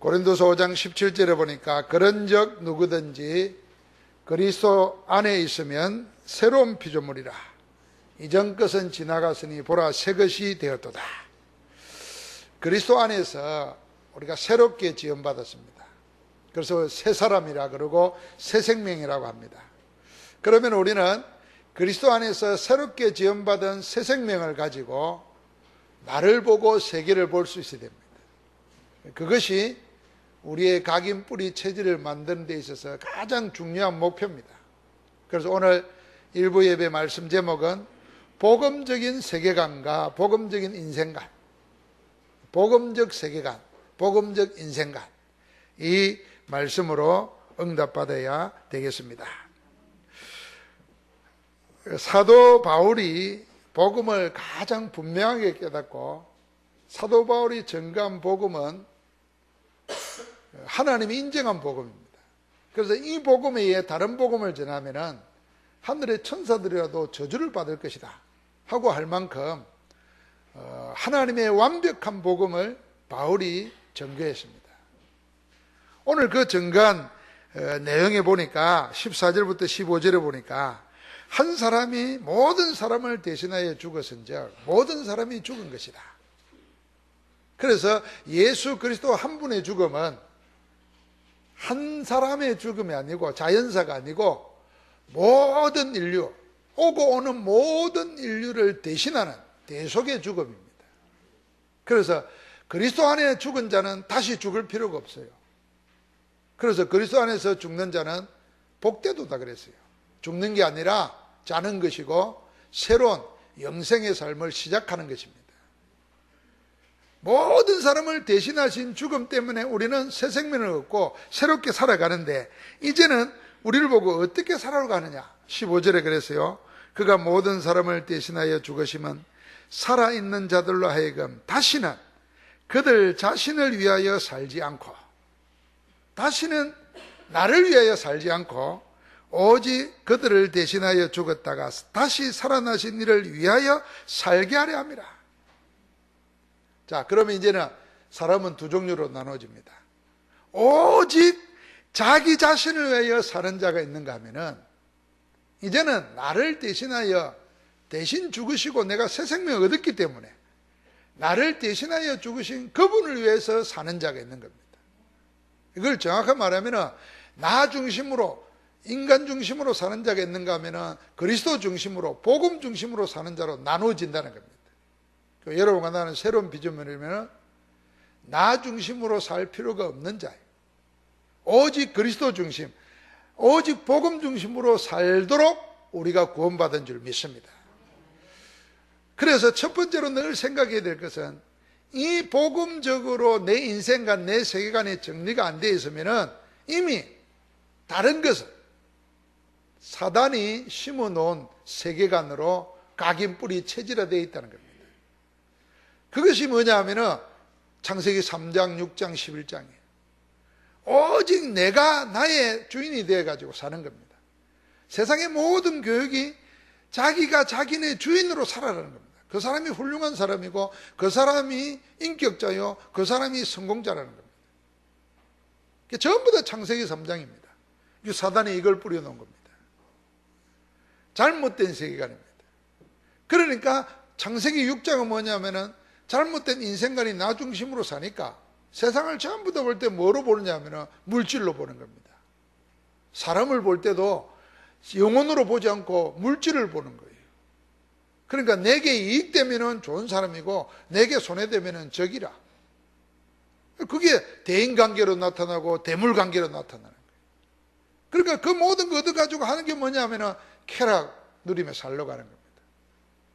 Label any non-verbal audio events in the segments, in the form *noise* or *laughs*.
고린도서 5장 17절에 보니까 그런적 누구든지 그리스도 안에 있으면 새로운 피조물이라 이전 것은 지나갔으니 보라 새 것이 되었도다. 그리스도 안에서 우리가 새롭게 지원받았습니다. 그래서 새 사람이라 그러고 새 생명이라고 합니다. 그러면 우리는 그리스도 안에서 새롭게 지원받은 새 생명을 가지고 나를 보고 세계를 볼 수 있어야 됩니다. 그것이 우리의 각인 뿌리 체질을 만드는 데 있어서 가장 중요한 목표입니다. 그래서 오늘 일부 예배 말씀 제목은 복음적인 세계관과 복음적인 인생관, 복음적 세계관, 복음적 인생관 이 말씀으로 응답받아야 되겠습니다. 사도 바울이 복음을 가장 분명하게 깨닫고 사도 바울이 전가한 복음은 하나님이 인정한 복음입니다. 그래서 이 복음에 의해 다른 복음을 전하면은 하늘의 천사들이라도 저주를 받을 것이다 하고 할 만큼 어, 하나님의 완벽한 복음을 바울이 전교했습니다. 오늘 그 전간 어, 내용에 보니까 14절부터 15절에 보니까 한 사람이 모든 사람을 대신하여 죽었은즉 모든 사람이 죽은 것이다. 그래서 예수 그리스도 한 분의 죽음은 한 사람의 죽음이 아니고 자연사가 아니고 모든 인류 오고 오는 모든 인류를 대신하는 대속의 죽음입니다. 그래서 그리스도 안에 죽은 자는 다시 죽을 필요가 없어요. 그래서 그리스도 안에서 죽는 자는 복되도다 그랬어요. 죽는 게 아니라 자는 것이고 새로운 영생의 삶을 시작하는 것입니다. 모든 사람을 대신하신 죽음 때문에 우리는 새 생명을 얻고 새롭게 살아가는데 이제는 우리를 보고 어떻게 살아가느냐 15절에 그랬어요. 그가 모든 사람을 대신하여 죽으시면 살아있는 자들로 하여금 다시는 그들 자신을 위하여 살지 않고 다시는 나를 위하여 살지 않고 오직 그들을 대신하여 죽었다가 다시 살아나신 이를 위하여 살게 하려 합니다. 자, 그러면 이제는 사람은 두 종류로 나눠집니다. 오직 자기 자신을 위하여 사는 자가 있는가 하면은 이제는 나를 대신하여 대신 죽으시고 내가 새 생명을 얻었기 때문에 나를 대신하여 죽으신 그분을 위해서 사는 자가 있는 겁니다. 이걸 정확히 말하면 나 중심으로 인간 중심으로 사는 자가 있는가 하면 그리스도 중심으로 복음 중심으로 사는 자로 나누어진다는 겁니다. 그 여러분과 나는 새로운 비전이면 나 중심으로 살 필요가 없는 자예요. 오직 그리스도 중심, 오직 복음 중심으로 살도록 우리가 구원받은 줄 믿습니다. 그래서 첫 번째로 늘 생각해야 될 것은 이 복음적으로 내 인생과 내 세계관의 정리가 안 되어 있으면 이미 다른 것은 사단이 심어 놓은 세계관으로 각인 뿌리 체질화되어 있다는 겁니다. 그것이 뭐냐 하면은 창세기 3장, 6장, 11장이에요. 오직 내가 나의 주인이 되어가지고 사는 겁니다. 세상의 모든 교육이 자기가 자기네 주인으로 살아라는 겁니다. 그 사람이 훌륭한 사람이고 그 사람이 인격자요, 그 사람이 성공자라는 겁니다. 전부 다 창세기 3장입니다. 사단이 이걸 뿌려놓은 겁니다. 잘못된 세계관입니다. 그러니까 창세기 6장은 뭐냐면은 잘못된 인생관이 나 중심으로 사니까 세상을 전부 다 볼 때 뭐로 보느냐 면 물질로 보는 겁니다. 사람을 볼 때도 영혼으로 보지 않고 물질을 보는 거예요. 그러니까 내게 이익되면 좋은 사람이고 내게 손해되면 적이라. 그게 대인관계로 나타나고 대물관계로 나타나는 거예요. 그러니까 그 모든 거 얻어가지고 하는 게 뭐냐 면 쾌락 누리며 살러 가는 겁니다.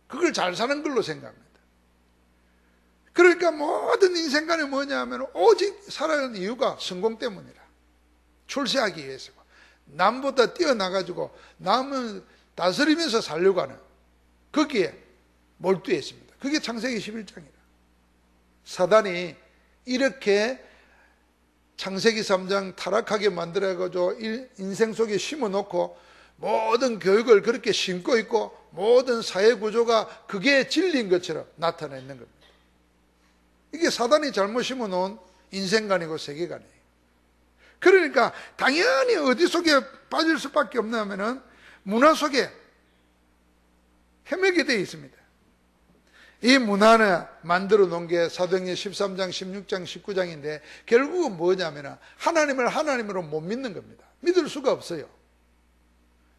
그걸 잘 사는 걸로 생각합니다. 그러니까 모든 인생관이 뭐냐 하면 오직 살아가는 이유가 성공 때문이라. 출세하기 위해서고. 남보다 뛰어나가지고 남을 다스리면서 살려고 하는 거기에 몰두해 있습니다. 그게 창세기 11장이라. 사단이 이렇게 창세기 3장 타락하게 만들어가지고 인생 속에 심어놓고 모든 교육을 그렇게 심고 있고 모든 사회 구조가 그게 진리인 것처럼 나타나 있는 겁니다. 이게 사단이 잘못 심어놓은 인생관이고 세계관이에요. 그러니까 당연히 어디 속에 빠질 수밖에 없냐면은 문화 속에 헤매게 되어 있습니다. 이 문화는 만들어 놓은 게 사도행전 13장, 16장, 19장인데 결국은 뭐냐면 하나님을 하나님으로 못 믿는 겁니다. 믿을 수가 없어요.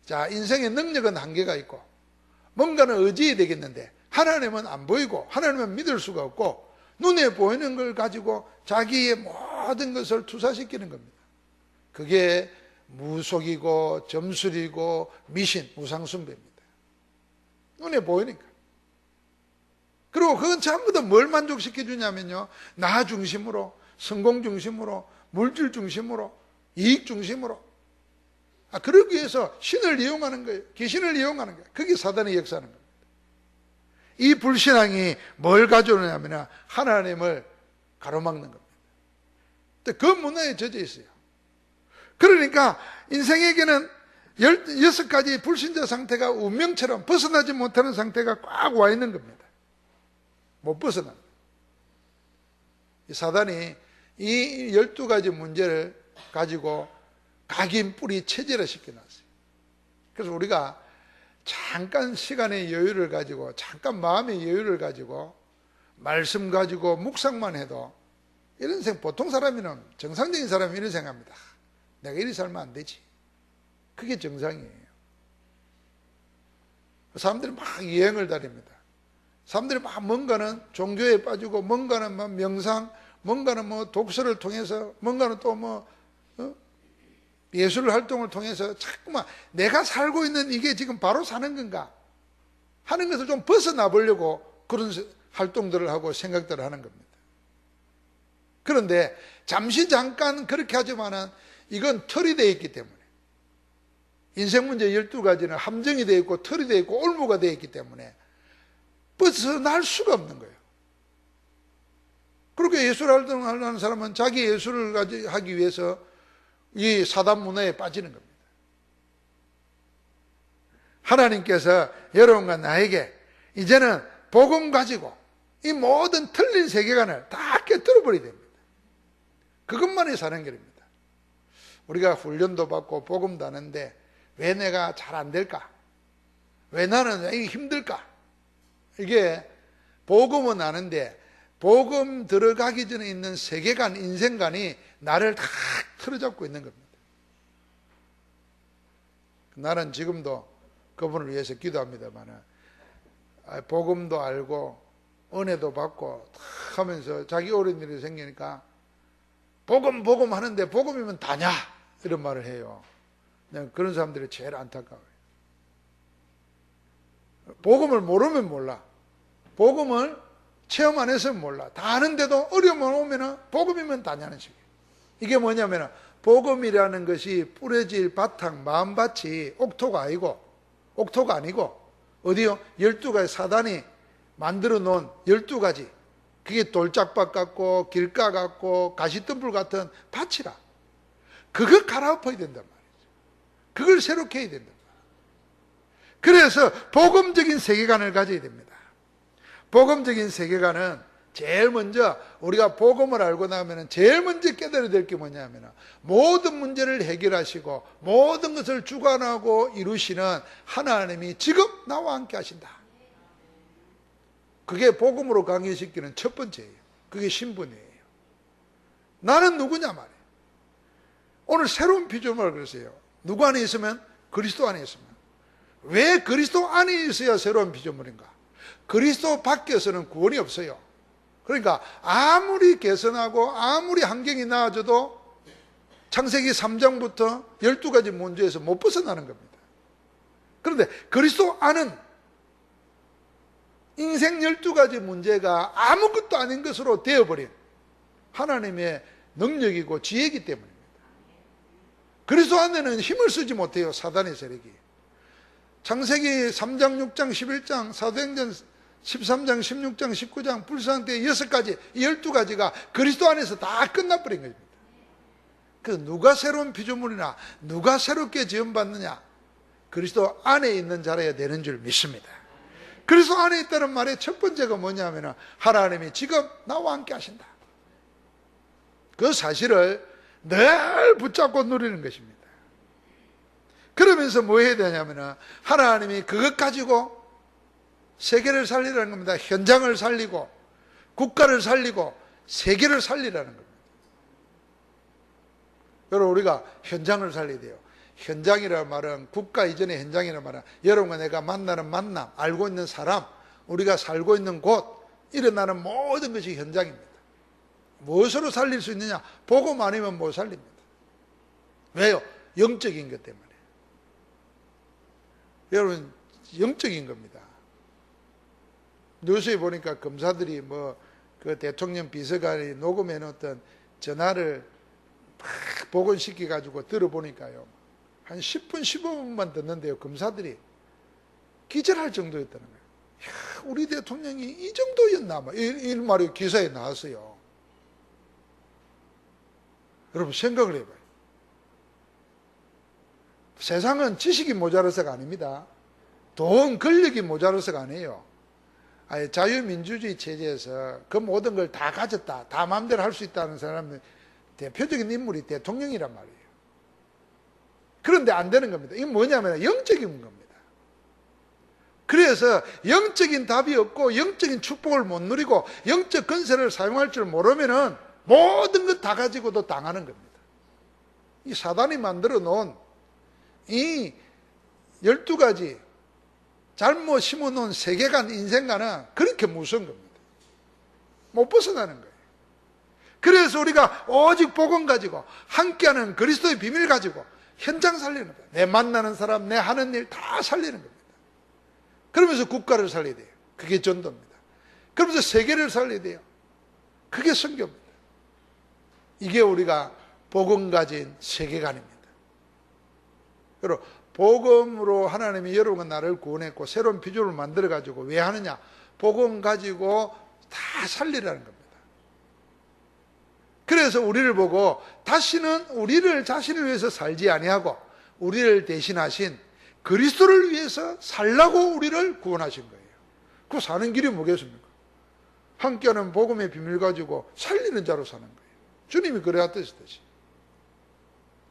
자, 인생의 능력은 한계가 있고 뭔가는 의지해야 되겠는데 하나님은 안 보이고 하나님은 믿을 수가 없고 눈에 보이는 걸 가지고 자기의 모든 것을 투사시키는 겁니다. 그게 무속이고 점술이고 미신, 우상숭배입니다. 눈에 보이니까. 그리고 그건 전부 다 뭘 만족시켜 주냐면요. 나 중심으로, 성공 중심으로, 물질 중심으로, 이익 중심으로. 아, 그러기 위해서 신을 이용하는 거예요. 귀신을 이용하는 거예요. 그게 사단의 역사는 겁니다. 이 불신앙이 뭘 가져오냐면 하나님을 가로막는 겁니다. 그 문화에 젖어 있어요. 그러니까 인생에게는 여섯 가지 불신자 상태가 운명처럼 벗어나지 못하는 상태가 꽉 와 있는 겁니다. 못 벗어나. 사단이 이 열두 가지 문제를 가지고 각인 뿌리 체제를 시켜놨어요. 그래서 우리가 잠깐 시간의 여유를 가지고 잠깐 마음의 여유를 가지고 말씀 가지고 묵상만 해도 이런 생 보통 사람이는 정상적인 사람이 이런 생각합니다. 내가 이리 살면 안 되지. 그게 정상이에요. 사람들이 막 여행을 다닙니다. 사람들이 막 뭔가는 종교에 빠지고 뭔가는 뭐 명상, 뭔가는 뭐 독서를 통해서 뭔가는 또뭐 어? 예술 활동을 통해서 자꾸만 내가 살고 있는 이게 지금 바로 사는 건가 하는 것을 좀 벗어나 보려고 그런 활동들을 하고 생각들을 하는 겁니다. 그런데 잠시 잠깐 그렇게 하지만은 이건 털이 되어 있기 때문에 인생 문제 12가지는 함정이 되어 있고 털이 되어 있고 올무가 되어 있기 때문에 벗어날 수가 없는 거예요. 그렇게 예술 활동하는 사람은 자기 예술을 하기 위해서 이 사단 문화에 빠지는 겁니다. 하나님께서 여러분과 나에게 이제는 복음 가지고 이 모든 틀린 세계관을 다 깨뜨려 버려야 됩니다. 그것만이 사는 길입니다. 우리가 훈련도 받고 복음도 하는데 왜 내가 잘 안 될까? 왜 나는 왜 힘들까? 이게 복음은 아는데 복음 들어가기 전에 있는 세계관, 인생관이 나를 다 틀어잡고 있는 겁니다. 나는 지금도 그분을 위해서 기도합니다만 복음도 알고 은혜도 받고 하면서 자기 어려운 일이 생기니까 복음 복음 하는데 복음이면 다냐 이런 말을 해요. 그런 사람들이 제일 안타까워요. 복음을 모르면 몰라. 복음을 체험 안 해서 몰라. 다 아는데도 어려움을 오면은 복음이면 다냐는 식이에요. 이게 뭐냐면 복음이라는 것이 뿌려질 바탕, 마음밭이 옥토가 아니고, 옥토가 아니고, 어디요? 12가지 사단이 만들어 놓은 12가지. 그게 돌짝밭 같고, 길가 같고, 가시덤불 같은 밭이라. 그걸 갈아엎어야 된단 말이죠. 그걸 새롭게 해야 된다. 그래서 복음적인 세계관을 가져야 됩니다. 복음적인 세계관은 제일 먼저 우리가 복음을 알고 나면 제일 먼저 깨달아야 될 게 뭐냐면 모든 문제를 해결하시고 모든 것을 주관하고 이루시는 하나님이 지금 나와 함께 하신다. 그게 복음으로 강의시키는 첫 번째예요. 그게 신분이에요. 나는 누구냐 말이에요. 오늘 새로운 피조물 그러세요. 누구 안에 있으면 그리스도 안에 있으면 왜 그리스도 안에 있어야 새로운 피조물인가? 그리스도 밖에서는 구원이 없어요. 그러니까 아무리 개선하고 아무리 환경이 나아져도 창세기 3장부터 12가지 문제에서 못 벗어나는 겁니다. 그런데 그리스도 안은 인생 12가지 문제가 아무것도 아닌 것으로 되어버린 하나님의 능력이고 지혜이기 때문입니다. 그리스도 안에는 힘을 쓰지 못해요. 사단의 세력이. 창세기 3장, 6장, 11장, 사도행전 13장, 16장, 19장, 불상태 여섯 가지, 열두 가지가 그리스도 안에서 다 끝나버린 겁니다. 그 누가 새로운 피조물이나 누가 새롭게 지원받느냐? 그리스도 안에 있는 자라야 되는 줄 믿습니다. 그리스도 안에 있다는 말의 첫 번째가 뭐냐면 하나님이 지금 나와 함께 하신다. 그 사실을 늘 붙잡고 누리는 것입니다. 그러면서 뭐 해야 되냐면은 하나님이 그것 가지고 세계를 살리라는 겁니다. 현장을 살리고 국가를 살리고 세계를 살리라는 겁니다. 여러분 우리가 현장을 살려야 돼요. 현장이라는 말은 국가 이전의 현장이라는 말은 여러분과 내가 만나는 만남, 알고 있는 사람, 우리가 살고 있는 곳, 일어나는 모든 것이 현장입니다. 무엇으로 살릴 수 있느냐? 복음 아니면 못 살립니다. 왜요? 영적인 것 때문에. 여러분, 영적인 겁니다. 뉴스에 보니까 검사들이 뭐, 그 대통령 비서관이 녹음해 놓던 전화를 막 복원시켜 가지고 들어보니까요. 한 10분, 15분만 듣는데요. 검사들이 기절할 정도였다는 거예요. 야, 우리 대통령이 이 정도였나? 이, 이 말이 기사에 나왔어요. 여러분 생각을 해봐요. 세상은 지식이 모자라서가 아닙니다. 돈, 권력이 모자라서가 아니에요. 아니, 자유민주주의 체제에서 그 모든 걸 다 가졌다, 다 마음대로 할 수 있다는 사람은 대표적인 인물이 대통령이란 말이에요. 그런데 안 되는 겁니다. 이게 뭐냐면 영적인 겁니다. 그래서 영적인 답이 없고 영적인 축복을 못 누리고 영적 건설을 사용할 줄 모르면은 모든 것 다 가지고도 당하는 겁니다. 이 사단이 만들어 놓은 이 12가지 잘못 심어 놓은 세계관, 인생관은 그렇게 무서운 겁니다. 못 벗어나는 거예요. 그래서 우리가 오직 복음 가지고 함께하는 그리스도의 비밀 가지고 현장 살리는 거예요. 내 만나는 사람, 내 하는 일 다 살리는 겁니다. 그러면서 국가를 살려야 돼요. 그게 전도입니다. 그러면서 세계를 살려야 돼요. 그게 성교입니다. 이게 우리가 복음 가진 세계관입니다. 그리고 복음으로 하나님이 여러분과 나를 구원했고 새로운 비주얼을 만들어 가지고 왜 하느냐? 복음 가지고 다 살리라는 겁니다. 그래서 우리를 보고 다시는 우리를 자신을 위해서 살지 아니하고 우리를 대신하신 그리스도를 위해서 살라고 우리를 구원하신 거예요. 그 사는 길이 뭐겠습니까? 함께하는 복음의 비밀 가지고 살리는 자로 사는 거예요. 주님이 그래왔듯이.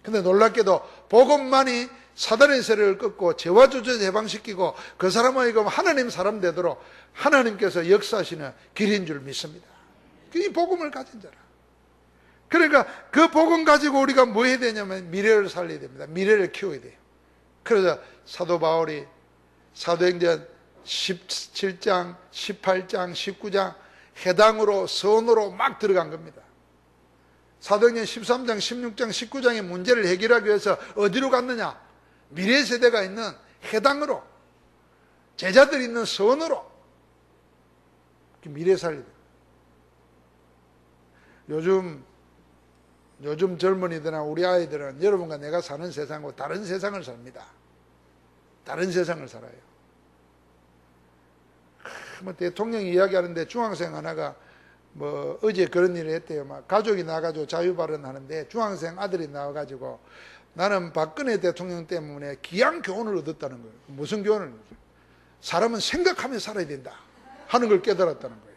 근데 놀랍게도 복음만이 사단의 세력을 끊고 죄와 조절 해방시키고 그 사람의 하나님 사람 되도록 하나님께서 역사하시는 길인 줄 믿습니다. 이 복음을 가진 자라. 그러니까 그 복음 가지고 우리가 뭐 해야 되냐면 미래를 살려야 됩니다. 미래를 키워야 돼요. 그래서 사도 바울이 사도행전 17장, 18장, 19장 해당으로 선으로 막 들어간 겁니다. 사도행전 13장, 16장, 19장의 문제를 해결하기 위해서 어디로 갔느냐? 미래 세대가 있는 해당으로 제자들이 있는 선으로 미래 살리다. 요즘 요즘 젊은이들이나 우리 아이들은 여러분과 내가 사는 세상과 다른 세상을 삽니다. 다른 세상을 살아요. 뭐 대통령이 이야기하는데 중학생 하나가 뭐 어제 그런 일을 했대요. 막 가족이 나가지고 자유 발언하는데 중학생 아들이 나와가지고 나는 박근혜 대통령 때문에 귀한 교훈을 얻었다는 거예요. 무슨 교훈을? 사람은 생각하며 살아야 된다 하는 걸 깨달았다는 거예요.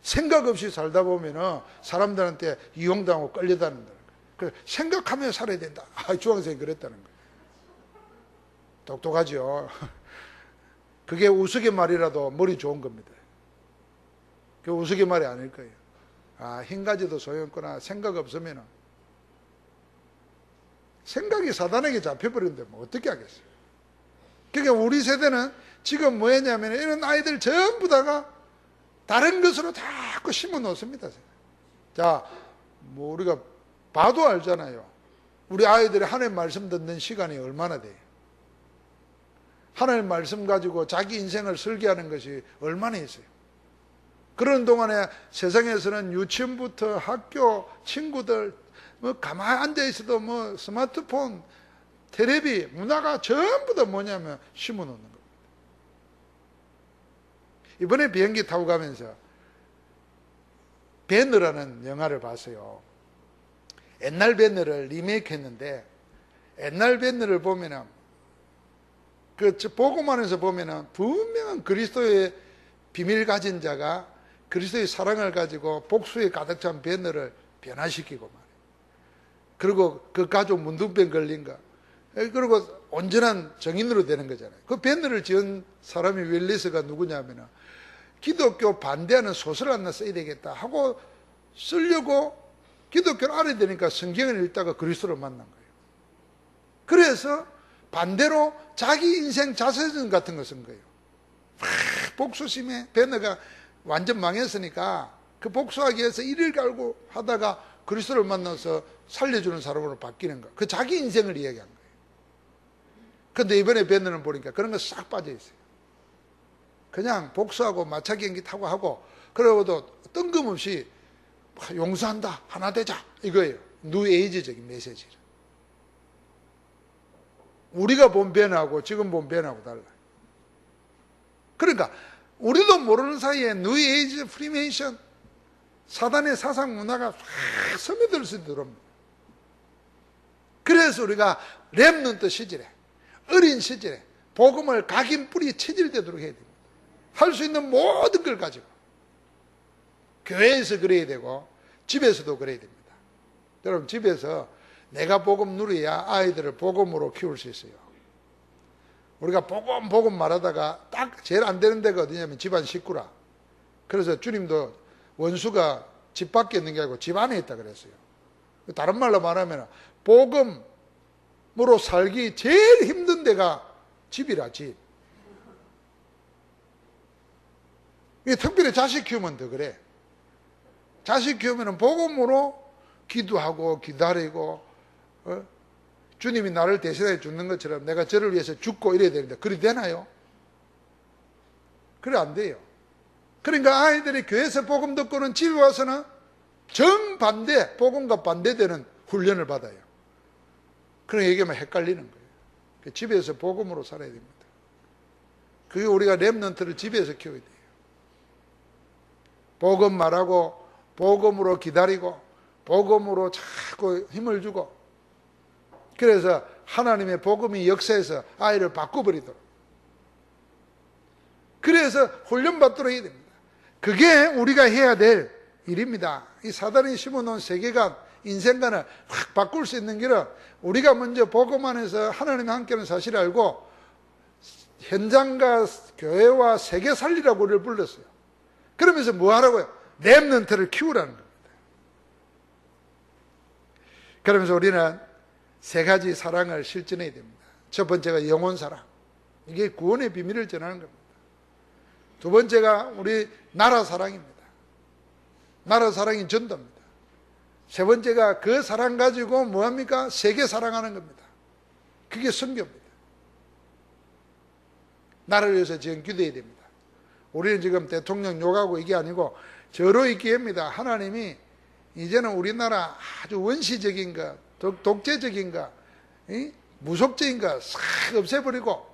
생각 없이 살다 보면은 사람들한테 이용당하고 끌려다는다는 거예요. 그 생각하며 살아야 된다. 아, 중학생이 그랬다는 거예요. 똑똑하죠. *laughs* 그게 우스갯말이라도 머리 좋은 겁니다. 그 우스갯말이 아닐 거예요. 아, 흰 가지도 소용없거나 생각 없으면 생각이 사단에게 잡혀버리는데 뭐 어떻게 하겠어요? 그러니까 우리 세대는 지금 뭐 했냐면 이런 아이들 전부 다가 다른 것으로 자꾸 심어 놓습니다. 자, 뭐 우리가 봐도 알잖아요. 우리 아이들이 하나님 말씀 듣는 시간이 얼마나 돼요? 하나님 말씀 가지고 자기 인생을 설계하는 것이 얼마나 있어요? 그런 동안에 세상에서는 유치원부터 학교, 친구들, 뭐 가만히 앉아 있어도 뭐 스마트폰, 테레비, 문화가 전부 다 뭐냐면 심어 놓는 겁니다. 이번에 비행기 타고 가면서 배너라는 영화를 봤어요. 옛날 배너를 리메이크 했는데 옛날 배너를 보면은 그 보고만 해서 보면은 분명한 그리스도의 비밀 가진 자가 그리스도의 사랑을 가지고 복수에 가득 찬 배너를 변화시키고. 그리고 그 가족 문둥병 걸린 거. 에, 그리고 온전한 정인으로 되는 거잖아요. 그 밴드를 지은 사람이 윌리스가 누구냐면은 기독교 반대하는 소설 하나 써야 되겠다 하고 쓰려고 기독교를 알아야 되니까 성경을 읽다가 그리스도를 만난 거예요. 그래서 반대로 자기 인생 자서전 같은 거 쓴 거예요. 막 복수심에 배너가 완전 망했으니까 그 복수하기 위해서 이를 갈고 하다가 그리스도를 만나서 살려주는 사람으로 바뀌는 거. 그 자기 인생을 이야기한 거예요. 근데 이번에 배너는 보니까 그런 거 싹 빠져 있어요. 그냥 복수하고 마차 경기 타고 하고 그러고도 뜬금없이 용서한다 하나 되자 이거예요 뉴에이지적인 메시지를 우리가 본 변하고 지금 본 변하고 달라요 그러니까 우리도 모르는 사이에 뉴에이지 프리메이션 사단의 사상 문화가 확 스며들 수 있도록 그래서 우리가 랩넌트 시절에 어린 시절에 복음을 각인 뿌리 체질되도록 해야 됩니다 할 수 있는 모든 걸 가지고 교회에서 그래야 되고 집에서도 그래야 됩니다. 여러분 집에서 내가 복음 누려야 아이들을 복음으로 키울 수 있어요. 우리가 복음 복음 말하다가 딱 제일 안 되는 데가 어디냐면 집안 식구라. 그래서 주님도 원수가 집 밖에 있는 게 아니고 집 안에 있다 그랬어요. 다른 말로 말하면 복음으로 살기 제일 힘든 데가 집이라 집. 특별히 자식 키우면 더 그래. 자식 키우면 복음으로 기도하고 기다리고 어? 주님이 나를 대신해 주는 것처럼 내가 저를 위해서 죽고 이래야 되는데 그리 되나요? 그래 안 돼요. 그러니까 아이들이 교회에서 복음 듣고는 집에 와서는 정반대 복음과 반대되는 훈련을 받아요. 그런 얘기하면 헷갈리는 거예요. 그 집에서 복음으로 살아야 됩니다. 그게 우리가 랩런트를 집에서 키워야 돼요. 복음 말하고 복음으로 기다리고 복음으로 자꾸 힘을 주고 그래서 하나님의 복음이 역사에서 아이를 바꿔버리도록 그래서 훈련받도록 해야 됩니다. 그게 우리가 해야 될 일입니다. 이 사단이 심어놓은 세계관, 인생관을 확 바꿀 수 있는 길은 우리가 먼저 복음 안에서 하나님과 함께하는 사실을 알고 현장과 교회와 세계 살리라고 우리를 불렀어요. 그러면서 뭐 하라고요? 랩넌트를 키우라는 겁니다. 그러면서 우리는 세 가지 사랑을 실천해야 됩니다. 첫 번째가 영혼 사랑. 이게 구원의 비밀을 전하는 겁니다. 두 번째가 우리 나라 사랑입니다. 나라 사랑이 전도입니다. 세 번째가 그 사랑 가지고 뭐합니까? 세계 사랑하는 겁니다. 그게 선교입니다. 나라를 위해서 지금 기도해야 됩니다. 우리는 지금 대통령 욕하고 이게 아니고 저로 있기입니다. 하나님이 이제는 우리나라 아주 원시적인 것, 독, 재적인 것, 무속적인 것 싹 없애버리고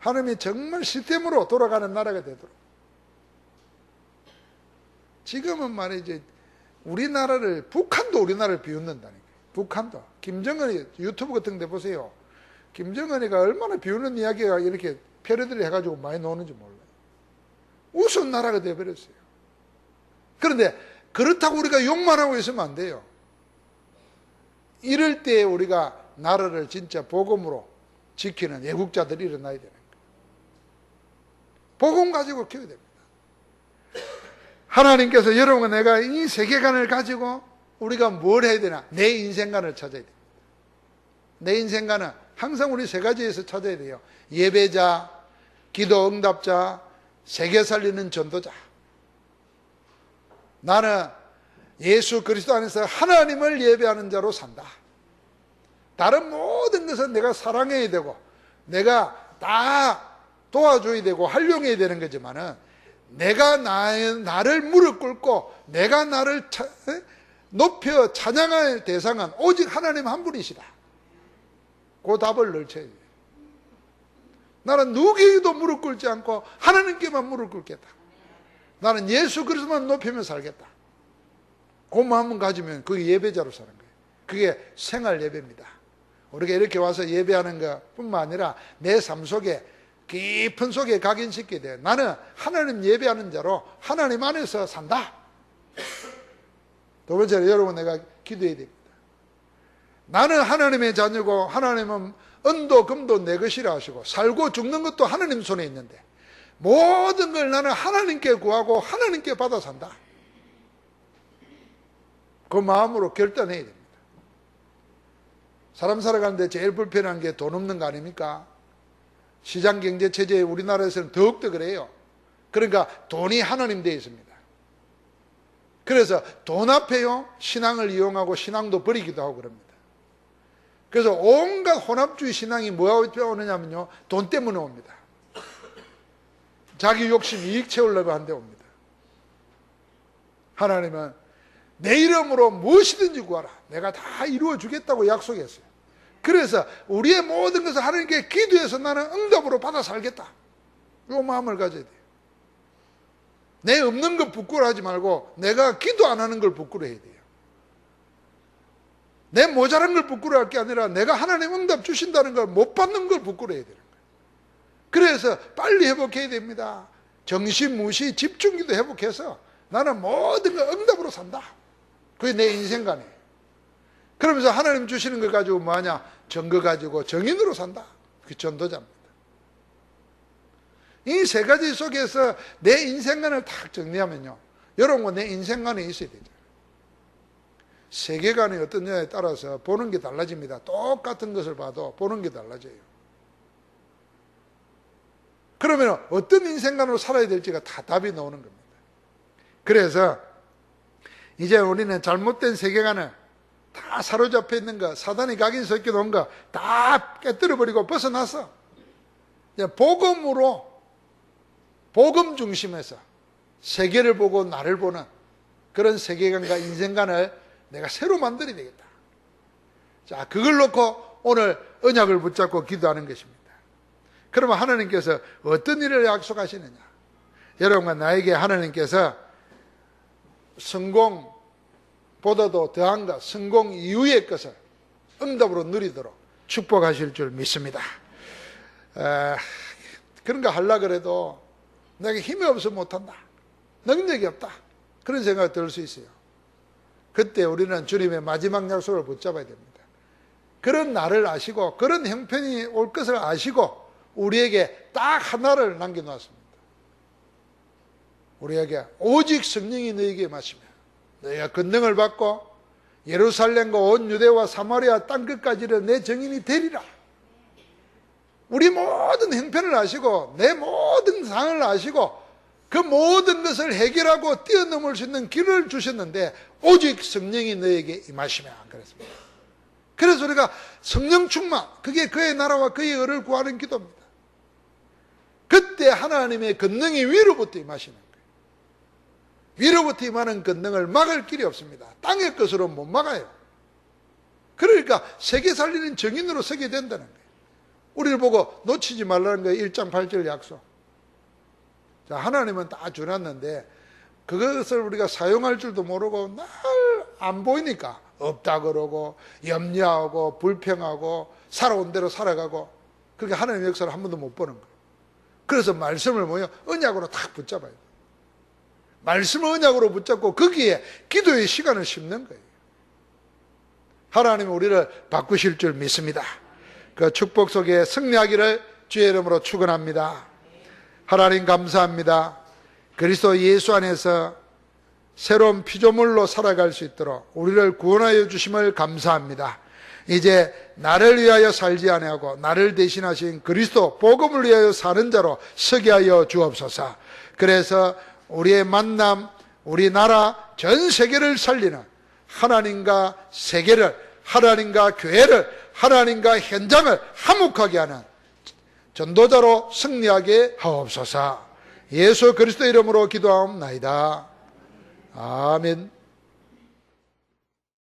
하나님이 정말 시스템으로 돌아가는 나라가 되도록. 지금은 말이지 우리나라를 북한도 우리나라를 비웃는다니까. 북한도 김정은이 유튜브 같은 데 보세요. 김정은이가 얼마나 비웃는 이야기가 이렇게 패러디를 해가지고 많이 나오는지 몰라요. 우스운 나라가 되어버렸어요. 그런데 그렇다고 우리가 욕만 하고 있으면 안 돼요. 이럴 때 우리가 나라를 진짜 복음으로 지키는 애국자들이 일어나야 되는 거예요. 복음 가지고 키워야 됩니다. 하나님께서 여러분 내가 이 세계관을 가지고 우리가 뭘 해야 되나? 내 인생관을 찾아야 됩니다. 내 인생관은 항상 우리 세 가지에서 찾아야 돼요. 예배자, 기도 응답자, 세계 살리는 전도자. 나는 예수 그리스도 안에서 하나님을 예배하는 자로 산다. 다른 모든 것은 내가 사랑해야 되고 내가 다 도와줘야 되고 활용해야 되는 거지만은 내가 나의, 나를 무릎 꿇고 내가 나를 차, 높여 찬양할 대상은 오직 하나님 한 분이시다. 그 답을 넣쳐야 돼. 나는 누구에게도 무릎 꿇지 않고 하나님께만 무릎 꿇겠다. 나는 예수 그리스도만 높이며 살겠다. 그 마음을 가지면 그게 예배자로 사는 거예요. 그게 생활 예배입니다. 우리가 이렇게 와서 예배하는 것 뿐만 아니라 내 삶 속에 깊은 속에 각인시키게 돼요. 나는 하나님 예배하는 자로 하나님 안에서 산다. 두 번째로 여러분 내가 기도해야 됩니다. 나는 하나님의 자녀고 하나님은 은도 금도 내 것이라 하시고 살고 죽는 것도 하나님 손에 있는데 모든 걸 나는 하나님께 구하고 하나님께 받아 산다. 그 마음으로 결단해야 됩니다. 사람 살아가는데 제일 불편한 게 돈 없는 거 아닙니까? 시장 경제 체제에 우리나라에서는 더욱더 그래요. 그러니까 돈이 하나님 되어 있습니다. 그래서 돈 앞에요 신앙을 이용하고 신앙도 버리기도 하고 그럽니다. 그래서 온갖 혼합주의 신앙이 뭐하고 오느냐면요 돈 때문에 옵니다. 자기 욕심 이익 채우려고 한데 옵니다. 하나님은 내 이름으로 무엇이든지 구하라. 내가 다 이루어 주겠다고 약속했어요. 그래서 우리의 모든 것을 하나님께 기도해서 나는 응답으로 받아 살겠다. 이 마음을 가져야 돼요. 내 없는 것 부끄러워하지 말고 내가 기도 안 하는 걸 부끄러워해야 돼요. 내 모자란 걸 부끄러워할 게 아니라 내가 하나님 응답 주신다는 걸 못 받는 걸 부끄러워해야 되는 거예요. 그래서 빨리 회복해야 됩니다. 정신 무시 집중기도 회복해서 나는 모든 걸 응답으로 산다. 그게 내 인생관이에요. 그러면서 하나님 주시는 걸 가지고 뭐하냐? 정거 가지고 정인으로 산다. 그 전도자입니다. 이 세 가지 속에서 내 인생관을 딱 정리하면요. 여러분 내 인생관에 있어야 되죠. 세계관이 어떠냐에 따라서 보는 게 달라집니다. 똑같은 것을 봐도 보는 게 달라져요. 그러면 어떤 인생관으로 살아야 될지가 다 답이 나오는 겁니다. 그래서 이제 우리는 잘못된 세계관을 다 사로잡혀 있는 거, 사단이 각인 섞여 놓은 거다 깨뜨려 버리고 벗어났어. 이제 복음으로 복음 중심에서 세계를 보고 나를 보는 그런 세계관과 인생관을 내가 새로 만들어야 되겠다. 자, 그걸 놓고 오늘 언약을 붙잡고 기도하는 것입니다. 그러면 하나님께서 어떤 일을 약속하시느냐? 여러분과 나에게 하나님께서 성공 보다도 더한 것, 성공 이후의 것을 응답으로 누리도록 축복하실 줄 믿습니다. 에, 그런 거 하려 그래도 내가 힘이 없어 못한다. 능력이 없다. 그런 생각이 들 수 있어요. 그때 우리는 주님의 마지막 약속을 붙잡아야 됩니다. 그런 날을 아시고 그런 형편이 올 것을 아시고 우리에게 딱 하나를 남겨놓았습니다. 우리에게 오직 성령이 너에게 마시며 너희가 권능을 받고 예루살렘과 온 유대와 사마리아 땅 끝까지는 내 정인이 되리라. 우리 모든 형편을 아시고 내 모든 상을 아시고 그 모든 것을 해결하고 뛰어넘을 수 있는 길을 주셨는데 오직 성령이 너에게 임하시면 그랬습니다. 그래서 우리가 성령 충만 그게 그의 나라와 그의 의를 구하는 기도입니다. 그때 하나님의 권능이 위로부터 임하시는. 위로부터 임하는 권능을 막을 길이 없습니다. 땅의 것으로 못 막아요. 그러니까 세계 살리는 정인으로 서게 된다는 거예요. 우리를 보고 놓치지 말라는 거예요. 1장 8절 약속. 자, 하나님은 다 주놨는데 그것을 우리가 사용할 줄도 모르고 날 안 보이니까 없다 그러고 염려하고 불평하고 살아온 대로 살아가고 그렇게 하나님의 역사를 한 번도 못 보는 거예요. 그래서 말씀을 뭐요? 언약으로 탁 붙잡아야 돼요. 말씀을 언약으로 붙잡고 거기에 기도의 시간을 심는 거예요. 하나님은 우리를 바꾸실 줄 믿습니다. 그 축복 속에 승리하기를 주의 이름으로 축원합니다. 하나님 감사합니다. 그리스도 예수 안에서 새로운 피조물로 살아갈 수 있도록 우리를 구원하여 주심을 감사합니다. 이제 나를 위하여 살지 아니하고 나를 대신하신 그리스도 복음을 위하여 사는 자로 서게 하여 주옵소서. 그래서 우리의 만남, 우리나라 전 세계를 살리는 하나님과 세계를 하나님과 교회를 하나님과 현장을 화목하게 하는 전도자로 승리하게 하옵소서. 예수 그리스도 이름으로 기도하옵나이다. 아멘.